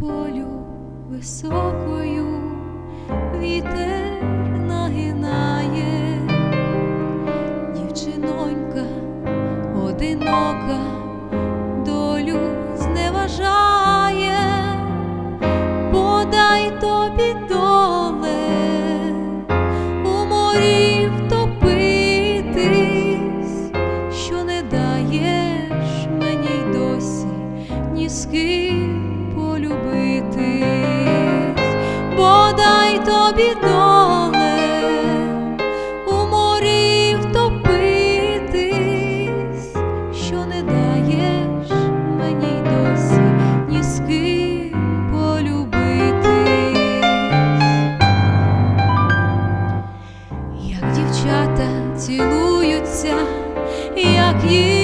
полю високою вітер нагинає, дівчинонька одинока долю зневажає, подай тобі доле у морі втопитись, що не даєш мені й досі ні з ким полюбитись, бодай тобі доле у морі втопитись, що не даєш мені досі ні з ким полюбитись. Як дівчата цілуються, як їх